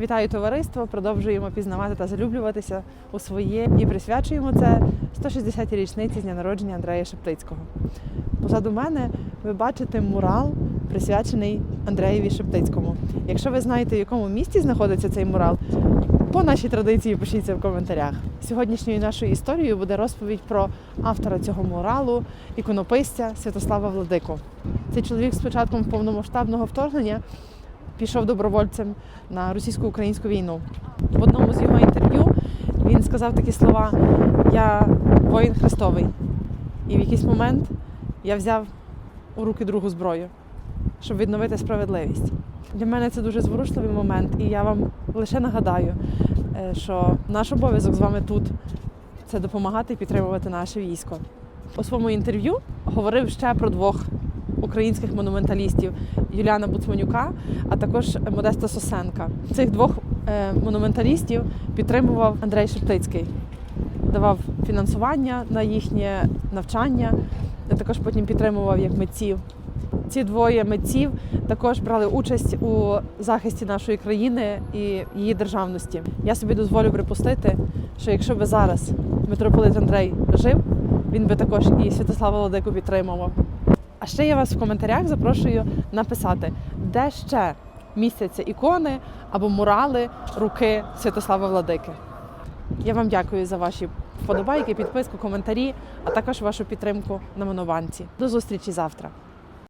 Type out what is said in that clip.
Вітаю товариство! Продовжуємо пізнавати та залюблюватися у своє і присвячуємо це 160-й річниці з дня народження Андрея Шептицького. Позаду мене ви бачите мурал, присвячений Андреєві Шептицькому. Якщо ви знаєте, в якому місті знаходиться цей мурал, по нашій традиції пишіть це в коментарях. Сьогоднішньою нашою історією буде розповідь про автора цього муралу, іконописця Святослава Владику. Цей чоловік з початком повномасштабного вторгнення пішов добровольцем на російсько-українську війну. В одному з його інтерв'ю він сказав такі слова: Я воїн Христовий. І в якийсь момент я взяв у руки другу зброю, щоб відновити справедливість. Для мене це дуже зворушливий момент, і я вам лише нагадаю, е, що наш обов'язок з вами тут це допомагати і підтримувати наше військо. У своєму інтерв'ю говорив ще про двох українських монументалістів Юліана Буцманюка, а також Модеста Сосенка. Цих двох е, монументалістів підтримував Андрей Шептицький, давав фінансування на їхнє навчання, а також потім підтримував як митців. Ці двоє митців також брали участь у захисті нашої країни і її державності. Я собі дозволю припустити, що якщо би зараз митрополит Андрей жив, він би також і Святослава Владику підтримував. А ще я вас в коментарях запрошую написати, де ще містяться ікони або мурали руки Святослава Владики. Я вам дякую за ваші вподобайки, підписку, коментарі, а також вашу підтримку на Монованці. До зустрічі завтра.